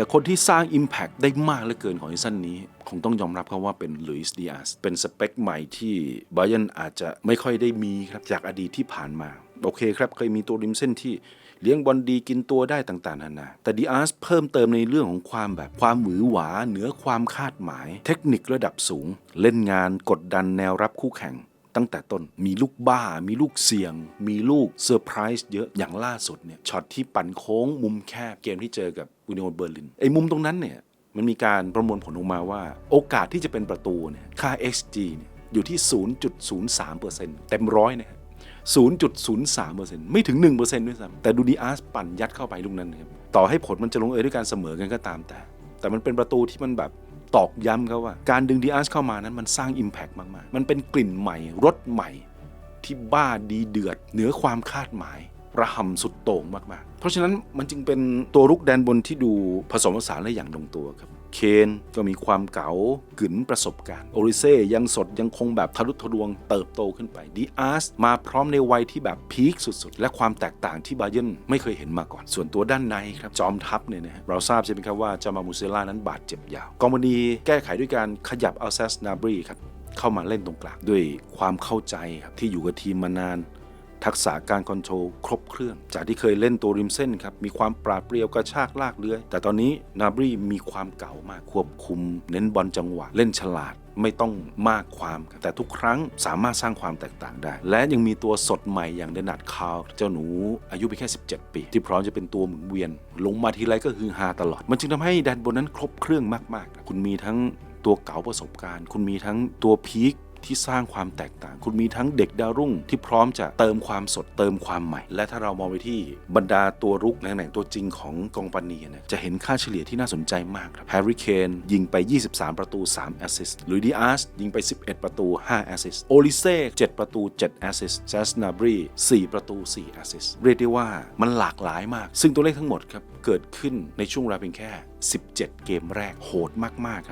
แต่คนที่สร้าง Impact ได้มากเหลือเกินของซีซั่นนี้ คงต้องยอมรับครับว่าเป็นลุยส์ดิอาสเป็นสเปคใหม่ที่บา y ย r n อาจจะไม่ค่อยได้มีครับจากอดีตที่ผ่านมา โอเคครับเคยมีตัวริมเส้นที่เลี้ยงบอลดีกินตัวได้ต่างๆนานา แต่ดิอาสเพิ่มเติมในเรื่องของความแบบความหวือหวา เหนือความคาดหมาย เทคนิคระดับสูง เล่นงานกดดันแนวรับคู่แข่ง ตั้งแต่ต้นมีลูกบ้า มีลูกเสี่ยง มีลูกเซอร์ไพรส์เยอะอย่างล่าสุดเนี่ยช็อตที่ปั่นโค้งมุมแคบเกมที่เจอกับอุนิโอเบอร์ลินไอ้มุมตรงนั้นเนี่ยมันมีการประมวลผลออกมาว่า โอกาสที่จะเป็นประตูเนี่ยค่า xg เนี่ยอยู่ที่ 0.03%เต็มร้อยนะ0.03%ไม่ถึง 1%ด้วยซ้ำแต่ดูดีอาร์สปั่นยัดเข้าไปลูกนั้นครับต่อให้ผลมันจะลงเอยด้วยการเสมอกันก็ตามแต่ แต่มันเป็นประตูที่มันแบบ ตอกย้ำเขาว่า การดึงดีอาร์สเข้ามานั้นมันสร้าง Impact มากๆ มันเป็นกลิ่นใหม่รสใหม่ ที่บ้าดีเดือด เหนือความคาดหมาย ระหำสุดโต่งมากๆ เพราะฉะนั้นมันจึงเป็นตัวรุกแดนบนที่ดูผสมผสานได้อย่างลงตัวครับ เคนก็มีความเก๋ากึ๋นประสบการณ์ โอริเซ่ยังสดยังคงแบบทะลุทะลวงเติบโตขึ้นไปดีอาร์สมาพร้อมในวัยที่แบบพีคสุดๆ และความแตกต่างที่บาเยนไม่เคยเห็นมาก่อน ส่วนตัวด้านในครับ จอมทัพเนี่ยนะฮะเราทราบใช่ไหมครับว่าจามามูเซล่านั้นบาดเจ็บยาวกองบดีแก้ไขด้วยการขยับอัลเซสนาบรีครับเข้ามาเล่นตรงกลางด้วยความเข้าใจครับที่อยู่กับทีมมานาน ทักษะการคอนโทรลครบเครื่อง จากที่เคยเล่นตัวริมเส้นครับ มีความปราดเปรียวกระชากลากเลื้อย แต่ตอนนี้นาบรีมีความเก่ามากควบคุม เน้นบอลจังหวะ เล่นฉลาดไม่ต้องมากความ แต่ทุกครั้งสามารถสร้างความแตกต่างได้ และยังมีตัวสดใหม่อย่างเดนัดคาว เจ้าหนูอายุเพียงแค่ 17 ปี ที่พร้อมจะเป็นตัวหมุนเวียน ลงมาทีไรก็ฮือฮาตลอด มันจึงทำให้แดนบนนั้นครบเครื่องมากๆ คุณมีทั้งตัวเก๋าประสบการณ์ คุณมีทั้งตัวพีค ที่สร้างความแตกต่าง คุณมีทั้งเด็กดาวรุ่งที่พร้อมจะเติมความสดเติมความใหม่ และถ้าเรามองไปที่บรรดาตัวรุกในตำแหน่งตัวจริงของกองปานีนะจะเห็นค่าเฉลี่ยที่น่าสนใจมากครับแฮร์รี่เคนยิงไป 23 ประตู 3 แอสซิสต์ลุยดิอาสยิงไป 11 ประตู 5 แอสซิสต์โอลิเซ่7ประตู 7 แอสซิสต์แจสนาบรี4ประตู 4 แอสซิสต์เรียกได้ว่ามันหลากหลายมาก ซึ่งตัวเลขทั้งหมดครับเกิดขึ้นในช่วงเวลาเพียงแค่ 17 เกมแรกโหดมากๆครับ